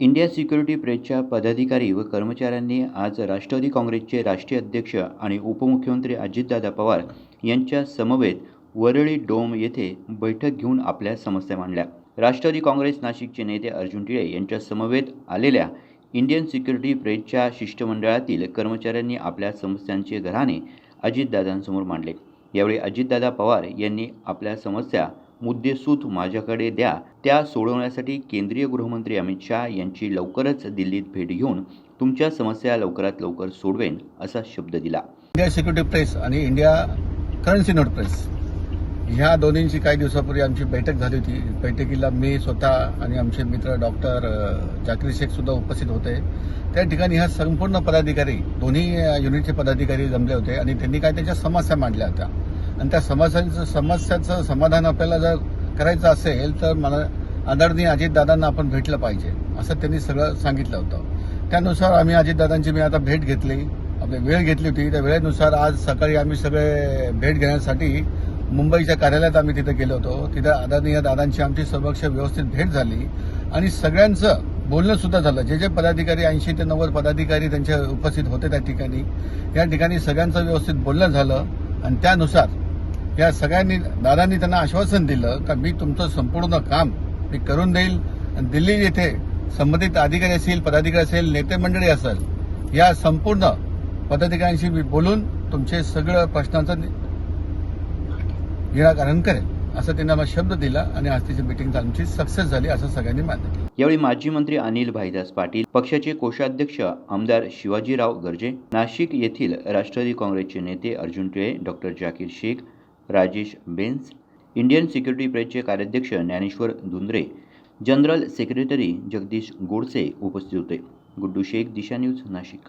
India security प्रेसच्या पदाधिकारी व कर्मचाऱ्यांनी आज राष्ट्रवादी काँग्रेसचे राष्ट्रीय अध्यक्ष आणि उपमुख्यमंत्री अजितदादा पवार यांच्या समवेत वरळी डोम येथे बैठक घेऊन आपल्या समस्या मांडल्या. राष्ट्रवादी काँग्रेस नाशिकचे नेते अर्जुन टिळे यांच्या समवेत आलेल्या इंडियन सिक्युरिटी प्रेसच्या शिष्टमंडळातील कर्मचाऱ्यांनी आपल्या समस्यांचे घराणे अजितदादांसमोर मांडले. यावेळी अजितदादा पवार यांनी आपल्या समस्या मुद्देसूद माझ्याकडे द्या. त्या सोडवण्यासाठी केंद्रीय गृहमंत्री अमित शहा यांची लवकरच दिल्लीत भेट घेऊन तुमच्या समस्या लवकरात लवकर सोडवेन असा शब्द दिला. इंडिया सिक्युरिटी प्रेस आणि इंडिया करन्सी नोट प्रेस ह्या दोन्हींची काही दिवसापूर्वी आमची बैठक झाली होती. बैठकीला मी स्वतः आणि आमचे मित्र डॉक्टर जाकीर शेख सुद्धा उपस्थित होते. त्या ठिकाणी ह्या संपूर्ण पदाधिकारी दोन्ही युनिटचे पदाधिकारी जमले होते आणि त्यांनी काय त्यांच्या समस्या मांडल्या होत्या. आणि त्या समस्यांचं समस्याचं समाधान आपल्याला जर करायचं असेल तर मला आदरणीय अजितदादांना आपण भेटलं पाहिजे असं त्यांनी सगळं सांगितलं होतं. त्यानुसार आम्ही अजितदादांची मी आता भेट घेतली आपली वेळ घेतली होती. त्या वेळेनुसार आज सकाळी आम्ही सगळे भेट घेण्यासाठी मुंबईच्या कार्यालयात आम्ही तिथे गेलो होतो. तिथे आदरणीय दादांची आमची सर्वक्ष व्यवस्थित भेट झाली. आणि सगळ्यांचं बोलणं सुद्धा झालं. जे जे पदाधिकारी ऐंशी ते नव्वद पदाधिकारी त्यांच्या उपस्थित होते त्या ठिकाणी. या ठिकाणी सगळ्यांचं व्यवस्थित बोलणं झालं. आणि त्यानुसार या सगळ्यांनी दादांनी त्यांना आश्वासन दिलं का मी तुमचं संपूर्ण काम मी करून देईल. आणि दिल्ली येथे संबंधित अधिकारी असतील पदाधिकारी असेल नेते मंडळी असेल या संपूर्ण पदाधिकाऱ्यांशी मी बोलून तुमचे सगळं प्रश्नांचं निराकरण करेल असं त्यांना मला शब्द दिला आणि आज तिची मिटिंग आमची सक्सेस झाली असं सगळ्यांनी मान्य केलं. यावेळी माजी मंत्री अनिल भाईदास पाटील पक्षाचे कोषाध्यक्ष आमदार शिवाजीराव गर्जे नाशिक येथील राष्ट्रवादी काँग्रेसचे नेते Arjun Tile doctor Zakir Shaikh Rajesh Bains Indian security प्रेसचे कार्याध्यक्ष ज्ञानेश्वर धुंद्रे जनरल सेक्रेटरी जगदीश गोडसे उपस्थित होते. गुड्डू शेख दिशा न्यूज नाशिक.